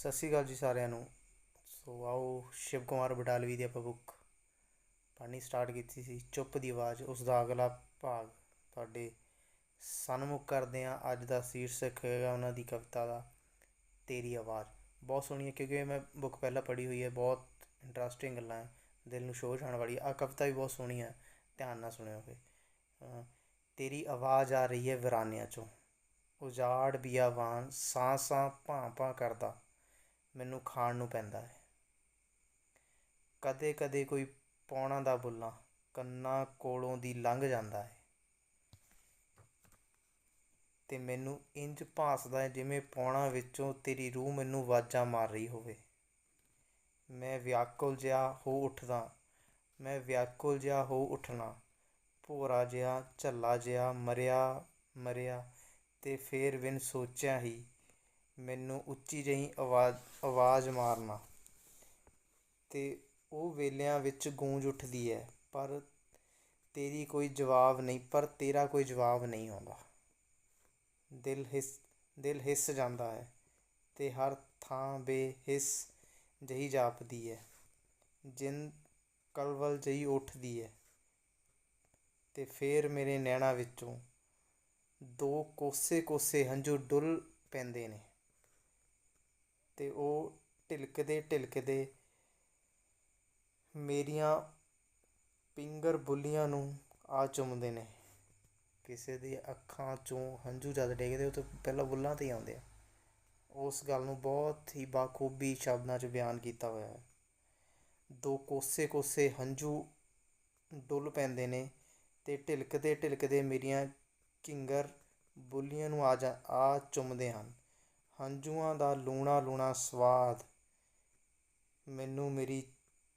ਸਤਿ ਸ਼੍ਰੀ ਅਕਾਲ ਜੀ ਸਾਰਿਆਂ ਨੂੰ। ਸੋ ਆਓ ਸ਼ਿਵ ਕੁਮਾਰ ਬਟਾਲਵੀ ਦੀ ਆਪਾਂ ਬੁੱਕ ਪੜ੍ਹਨੀ ਸਟਾਰਟ ਕੀਤੀ ਸੀ। ਚੁੱਪ ਦੀ ਆਵਾਜ਼, ਉਸ ਦਾ ਅਗਲਾ ਭਾਗ। ਤੁਹਾਡੇ ਸਨਮੁਖ ਕਰਦੇ ਹਾਂ। ਅੱਜ ਦਾ ਸ਼ੀਰਸ਼ਕ ਹੈਗਾ ਉਹਨਾਂ ਦੀ ਕਵਿਤਾ ਦਾ, ਤੇਰੀ ਆਵਾਜ਼। ਬਹੁਤ ਸੋਹਣੀ ਹੈ, ਕਿਉਂਕਿ ਮੈਂ ਬੁੱਕ ਪਹਿਲਾਂ ਪੜ੍ਹੀ ਹੋਈ ਹੈ। ਬਹੁਤ ਇੰਟਰਸਟਿੰਗ ਗੱਲਾਂ ਹੈ। ਦਿਲ ਨੂੰ ਛੋਹ ਜਾਣ ਵਾਲੀ। ਆ ਕਵਿਤਾ ਵੀ ਬਹੁਤ ਸੋਹਣੀ ਹੈ। ਧਿਆਨ ਨਾਲ ਸੁਣਿਓ ਫਿਰ। ਤੇਰੀ ਆਵਾਜ਼ ਆ ਰਹੀ ਹੈ ਵਿਰਾਨਿਆਂ ਚੋਂ। ਉਜਾੜ ਬਿਆਵਾਨ ਸਾਂ ਸਾਂ ਭਾਂ ਭਾਂ ਕਰਦਾ। ਮੈਨੂੰ ਖਾਣ ਨੂੰ ਪੈਂਦਾ ਹੈ। ਕਦੇ ਕਦੇ ਕੋਈ ਪੌਣਾ ਦਾ ਬੁੱਲਾ ਕੰਨਾਂ ਕੋਲੋਂ ਦੀ ਲੰਘ ਜਾਂਦਾ ਹੈ। ਤੇ ਮੈਨੂੰ ਇੰਜ ਭਾਸਦਾ ਹੈ ਜਿਵੇਂ ਪੌਣਾ ਵਿੱਚੋਂ ਤੇਰੀ ਰੂਹ ਮੈਨੂੰ ਵਾਜਾਂ ਮਾਰ ਰਹੀ ਹੋਵੇ। ਮੈਂ ਵਿਆਕੁਲ ਜਿਹਾ ਹੋ ਉੱਠਦਾ, ਮੈਂ ਵਿਆਕੁਲ ਜਿਹਾ ਹੋ ਉੱਠਣਾ, ਭੋਰਾ ਜਿਹਾ, ਝੱਲਾ ਜਿਹਾ ਮਰਿਆ ਮਰਿਆ ਤੇ ਫੇਰ ਬਿਨ ਸੋਚਿਆ ਹੀ ਮੈਨੂੰ ਉੱਚੀ ਜਿਹੀ ਆਵਾਜ਼ ਆਵਾਜ਼ ਮਾਰਨਾ। ਅਤੇ ਉਹ ਵੇਲਿਆਂ ਵਿੱਚ ਗੂੰਜ ਉੱਠਦੀ ਹੈ, ਪਰ ਤੇਰੀ ਕੋਈ ਜਵਾਬ ਨਹੀਂ, ਪਰ ਤੇਰਾ ਕੋਈ ਜਵਾਬ ਨਹੀਂ ਆਉਂਦਾ। ਦਿਲ ਹਿਸ, ਦਿਲ ਹਿੱਸ ਜਾਂਦਾ ਹੈ ਅਤੇ ਹਰ ਥਾਂ ਬੇਹਿੱਸ ਜਹੀ ਜਾਪਦੀ ਹੈ। ਜਿੰਨ ਕਲਵਲ ਜਹੀ ਉੱਠਦੀ ਹੈ ਅਤੇ ਫੇਰ ਮੇਰੇ ਨੈਣਾਂ ਵਿੱਚੋਂ ਦੋ ਕੋਸੇ ਕੋਸੇ ਹੰਝੂ ਡੁੱਲ ਪੈਂਦੇ ਨੇ। ਤੇ ਉਹ ਢਿਲਕਦੇ ਢਿਲਕਦੇ ਮੇਰੀਆਂ ਪਿੰਗਰ ਬੁੱਲੀਆਂ ਨੂੰ ਆ ਚੁੰਮਦੇ ਨੇ। ਕਿਸੇ ਦੀ ਅੱਖਾਂ ਚੋਂ ਹੰਝੂ ਜਦ ਡਿੱਗਦੇ, ਉਹ ਤੋਂ ਪਹਿਲਾਂ ਬੁੱਲਾਂ ਤੇ ਹੀ ਆਉਂਦੇ ਆ। ਉਸ ਗੱਲ ਨੂੰ ਬਹੁਤ ਹੀ ਬਾਖੂਬੀ ਸ਼ਬਦਾਂ 'ਚ ਬਿਆਨ ਕੀਤਾ ਹੋਇਆ ਹੈ। ਦੋ ਕੋਸੇ ਕੋਸੇ ਹੰਝੂ ਡੁੱਲ ਪੈਂਦੇ ਨੇ ਅਤੇ ਢਿਲਕਦੇ ਢਿਲਕਦੇ ਮੇਰੀਆਂ ਕਿੰਗਰ ਬੁੱਲੀਆਂ ਨੂੰ ਆ ਜਾ, ਆ ਚੁੰਮਦੇ ਹਨ। ਹੰਝੂਆਂ ਦਾ ਲੂਣਾ ਲੂਣਾ ਸਵਾਦ ਮੈਨੂੰ ਮੇਰੀ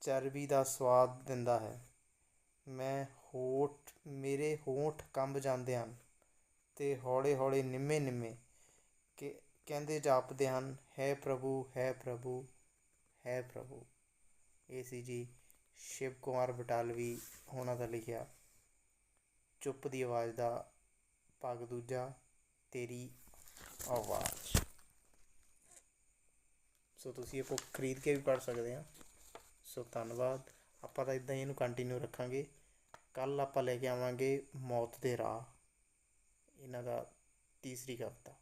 ਚਰਬੀ ਦਾ ਸਵਾਦ ਦਿੰਦਾ ਹੈ। ਮੈਂ ਹੋਠ, ਮੇਰੇ ਹੋਠ ਕੰਬ ਜਾਂਦੇ ਹਨ ਅਤੇ ਹੌਲੇ ਹੌਲੇ ਨਿੰਮੇ ਨਿੰਮੇ ਕਿ ਕਹਿੰਦੇ ਜਾਪਦੇ ਹਨ, ਹੈ ਪ੍ਰਭੂ ਹੈ ਪ੍ਰਭੂ ਹੈ ਪ੍ਰਭੂ। ਇਹ ਸੀ ਜੀ, ਸ਼ਿਵ ਕੁਮਾਰ ਬਟਾਲਵੀ ਉਹਨਾਂ ਦਾ ਲਿਖਿਆ, ਚੁੱਪ ਦੀ ਆਵਾਜ਼ ਦਾ ਭਾਗ ਦੂਜਾ, ਤੇਰੀ ਆਵਾਜ਼। ਸੋ ਤੁਸੀਂ ਇਹ ਬੁੱਕ ਖਰੀਦ ਕੇ ਵੀ ਪੜ੍ਹ ਸਕਦੇ ਆ। ਸੋ ਧੰਨਵਾਦ। ਆਪਾਂ ਤਾਂ ਇਦਾਂ ਹੀ ਇਹਨੂੰ ਕੰਟੀਨਿਊ ਰੱਖਾਂਗੇ। ਕੱਲ ਆਪਾਂ ਲੈ ਕੇ ਆਵਾਂਗੇ ਮੌਤ ਦੇ ਰਾਹ। ਇਹਨਾਂ ਦਾ ਤੀਸਰੀ ਕਵਿਤਾ।